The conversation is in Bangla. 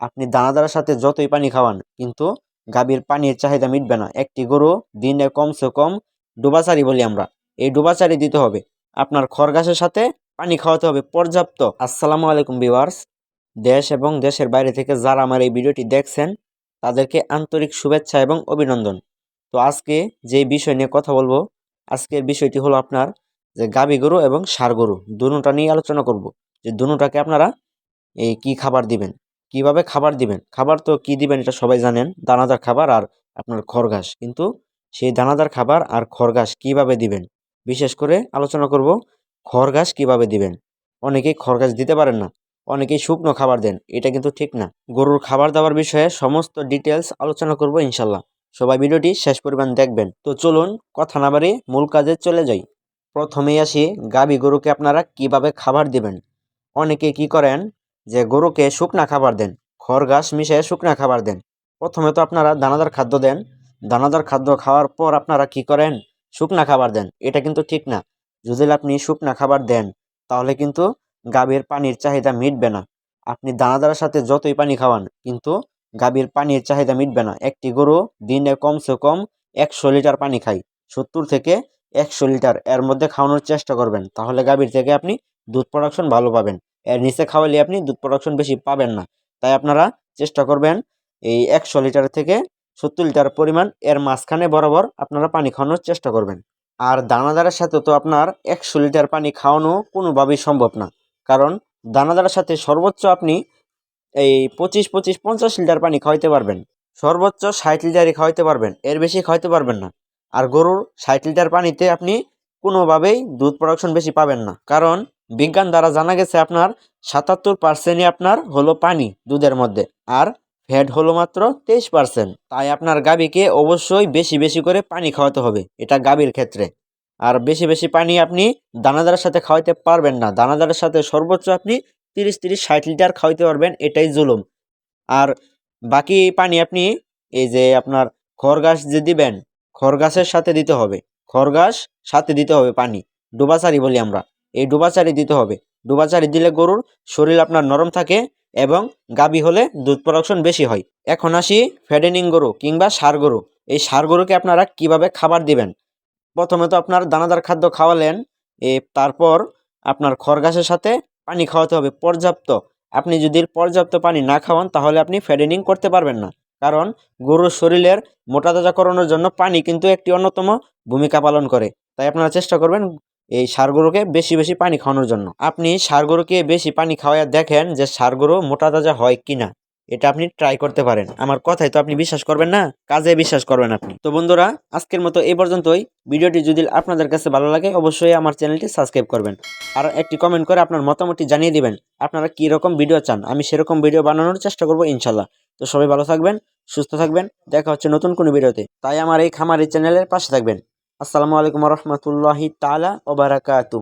আপনি দানাদারের সাথে যতই পানি খাওয়ান, কিন্তু গাভীর পানির চাহিদা মিটবে না। একটি গরু দিনে কমসে কম ডোবাচারি বলি আমরা। এই ডোবাচারি দিতে হবে। আপনার খরগাছের সাথে পানি খাওয়াতে হবে। পর্যাপ্ত। আসসালামু আলাইকুম, ভিউয়ার্স। দেশ এবং দেশের বাইরে থেকে যারা আমার এই ভিডিওটি দেখছেন, তাদেরকে আন্তরিক শুভেচ্ছা এবং অভিনন্দন। তো আজকে যে বিষয় নিয়ে কথা বলব, আজকের বিষয়টি হলো আপনার যে গাভী গরু এবং ষাঁড় গরু। দুটোটা নিয়ে আলোচনা করব। যে দুটোটাকে আপনারা এই কি খাবার দিবেন? কীভাবে খাবার দিবেন? খাবার তো কি দিবেন এটা সবাই জানেন। দানাদার খাবার আর আপনার খড়ঘাস কিন্তু সেই দানাদার খাবার আর খড়ঘাস কীভাবে দিবেন? বিশেষ করে আলোচনা করব খড়ঘাস কীভাবে দিবেন? অনেকেই খড়ঘাস দিতে পারেন না, অনেকেই শুকনো খাবার দেন, এটা কিন্তু ঠিক না। গরুর খাবার দাবার বিষয়ে সমস্ত ডিটেলস আলোচনা করব ইনশাল্লাহ সবাই ভিডিওটি শেষ পরিমাণ দেখবেন। তো চলুন কথা না বাড়ি মূল কাজে চলে যাই। প্রথমেই আসি গাভী গরুকে আপনারা কীভাবে খাবার দিবেন? অনেকে কি করেন যে গরুকে শুকনা খাবার দেন খড় ঘাস মিশিয়ে শুকনা খাবার দেন। প্রথমে তো আপনারা দানাদার খাদ্য দেন। দানাদার খাদ্য খাওয়ার পর আপনারা কি করেন? শুকনা খাবার দেন। এটা কিন্তু ঠিক না। যদি আপনি শুকনা খাবার দেন, তাহলে কিন্তু গাভীর পানির চাহিদা মিটবে না। আপনি দানাদারের সাথে যতই পানি খাওয়ান, কিন্তু গাভীর পানির চাহিদা মিটবে না। একটি গরু দিনে কমসে কম একশো লিটার পানি খায়। সত্তর থেকে একশো লিটার এর মধ্যে খাওয়ানোর চেষ্টা করবেন। তাহলে গাভীর থেকে আপনি দুধ প্রোডাকশন ভালো পাবেন। এর নিচে খাওয়ালে আপনি দুধ প্রোডাকশন বেশি পাবেন না। তাই আপনারা চেষ্টা করবেন এই একশো লিটার থেকে সত্তর লিটার পরিমাণ এর মাঝখানে বরাবর আপনারা পানি খাওয়ানোর চেষ্টা করবেন। আর দানাদারের সাথে তো আপনার একশো লিটার পানি খাওয়ানো কোনোভাবেই সম্ভব না। কারণ দানাদারের সাথে সর্বোচ্চ আপনি এই পঁচিশ পঁচিশ, পঞ্চাশ লিটার পানি খাওয়াইতে পারবেন। সর্বোচ্চ ষাট লিটারই খাওয়াইতে পারবেন, এর বেশি খাওয়াইতে পারবেন না। আর গরুর ষাট লিটার পানিতে আপনি কোনোভাবেই দুধ প্রোডাকশন বেশি পাবেন না। কারণ বিজ্ঞান দ্বারা জানা গেছে আপনার সাতাত্তর পার্সেন্টই আপনার হলো পানি দুধের মধ্যে, আর ফ্যাট হলো মাত্র তেইশ পার্সেন্ট তাই আপনার গাভীকে অবশ্যই বেশি বেশি করে পানি খাওয়াতে হবে, এটা গাভীর ক্ষেত্রে। আর বেশি বেশি পানি আপনি দানাদারের সাথে খাওয়াইতে পারবেন না, দানাদারের সাথে সর্বোচ্চ আপনি তিরিশ তিরিশ, ষাট লিটার খাওয়াইতে পারবেন, এটাই জুলুম। আর বাকি পানি আপনি এই যে আপনার খড়গাছ যে দিবেন, খড়গাছের সাথে দিতে হবে, খড়গাছ সাথে দিতে হবে পানি, ডোবাচারি বলি আমরা। এই ডোবাচারি দিতে হবে। ডোবাচারি দিলে গরুর শরীর আপনার নরম থাকে এবং গাবি হলে দুধ প্রোডাকশন বেশি হয়। এখন আসি ফেডেনিং গরু কিংবা সার গরু। এই সার গরুকে আপনারা কীভাবে খাবার দিবেন? প্রথমে তো আপনার দানাদার খাদ্য খাওয়ালেন, এ তারপর আপনার খড়গাছের সাথে পানি খাওয়াতে হবে। পর্যাপ্ত। আপনি যদি পর্যাপ্ত পানি না খাওয়ান, তাহলে আপনি ফেডেনিং করতে পারবেন না। কারণ গরুর শরীরের মোটা করানোর জন্য পানি কিন্তু একটি অন্যতম ভূমিকা পালন করে। তাই আপনারা চেষ্টা করবেন এই সার গরুকে বেশি বেশি পানি খাওয়ানোর জন্য। আপনি সার গরুকে বেশি পানি খাওয়াইয়া দেখেন যে সার গরু মোটা তাজা হয় কিনা। এটা আপনি ট্রাই করতে পারেন। আমার কথাই তো আপনি বিশ্বাস করবেন না, কাজে বিশ্বাস করবেন আপনি। তো বন্ধুরা, আজকের মতো এই পর্যন্তই। ভিডিওটি যদি আপনাদের কাছে ভালো লাগে, অবশ্যই আমার চ্যানেলটি সাবস্ক্রাইব করবেন। আর একটি কমেন্ট করে আপনার মতামতটি জানিয়ে দিবেন, আপনারা কি রকম ভিডিও চান? আমি সেরকম ভিডিও বানানোর চেষ্টা করব ইনশাল্লাহ তো সবাই ভালো থাকবেন, সুস্থ থাকবেন, দেখা হচ্ছে নতুন কোনো ভিডিওতে তাই আমার এই খামারি চ্যানেলের পাশে থাকবেন। আসসালামু আলাইকুম রহমতুল্লাহি তালা ওবারাকাতু